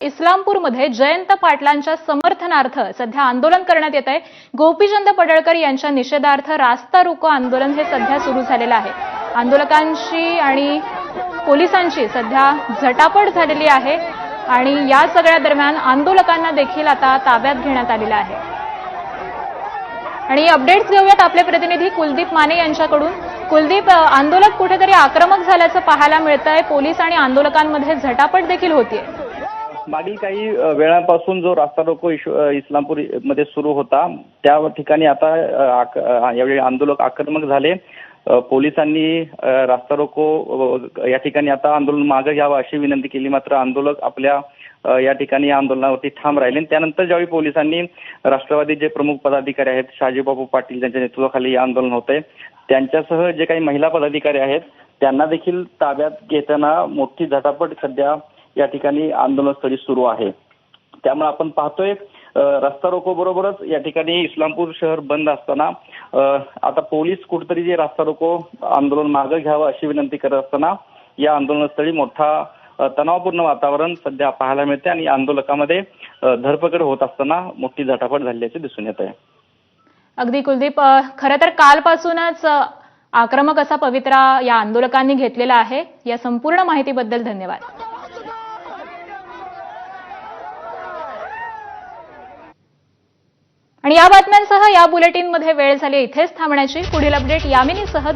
इस्लामपूरमध्ये जयंत पाटलांच्या समर्थनार्थ सध्या आंदोलन करण्यात येत आहे गोपीचंद पडळकर यांच्या निषेधार्थ रास्ता रोको आंदोलन हे सध्या सुरू झालेलं आहे. आंदोलकांशी आणि पोलिसांची सध्या झटापट झालेली आहे आणि या सगळ्या दरम्यान आंदोलकांना देखील आता ताब्यात घेण्यात आलेलं आहे. आणि अपडेट्स घेऊयात आपले प्रतिनिधी कुलदीप माने यांच्याकडून. कुलदीप आंदोलक कुठेतरी आक्रमक झाल्याचं पाहायला मिळत आहे पोलीस आणि आंदोलकांमध्ये झटापट देखील होतीये. मागील काही वेळापासून जो रास्ता रोको इस्लामपूरमध्ये सुरू होता त्या ठिकाणी आता यावेळी आंदोलक आक्रमक झाले. पोलिसांनी रास्ता रोको या ठिकाणी आता आंदोलन मागे घ्यावं अशी विनंती केली. मात्र आंदोलक आपल्या या ठिकाणी आंदोलनावरती ठाम राहिले. त्यानंतर ज्यावेळी पोलिसांनी राष्ट्रवादी जे प्रमुख पदाधिकारी आहेत शहाजीबाबू पाटील यांच्या नेतृत्वाखाली आंदोलन होते त्यांच्यासह जे काही महिला पदाधिकारी आहेत त्यांना देखील ताब्यात घेताना मोठी झटापट सध्या या ठिकाणी आंदोलनस्थळी सुरू आहे. त्यामुळे आपण पाहतोय रस्ता रोको बरोबरच या ठिकाणी इस्लामपूर शहर बंद असताना आता पोलीस कुठेतरी जे रस्ता रोको आंदोलन मागे घ्यावं अशी विनंती करत असताना या आंदोलनस्थळी मोठा तणावपूर्ण वातावरण सध्या पाहायला मिळते आणि आंदोलकामध्ये धरपकड होत असताना मोठी झटापट झाल्याचे दिसून येत आहे. अगदी कुलदीप खरं तर कालपासूनच आक्रमक असा पवित्रा या आंदोलकांनी घेतलेला आहे. या संपूर्ण माहितीबद्दल धन्यवाद. आणि या बातम्यांसह या बुलेटिनमध्ये वेळ झाली इथेच थांबण्याची. पुढील अपडेट यामिनीसह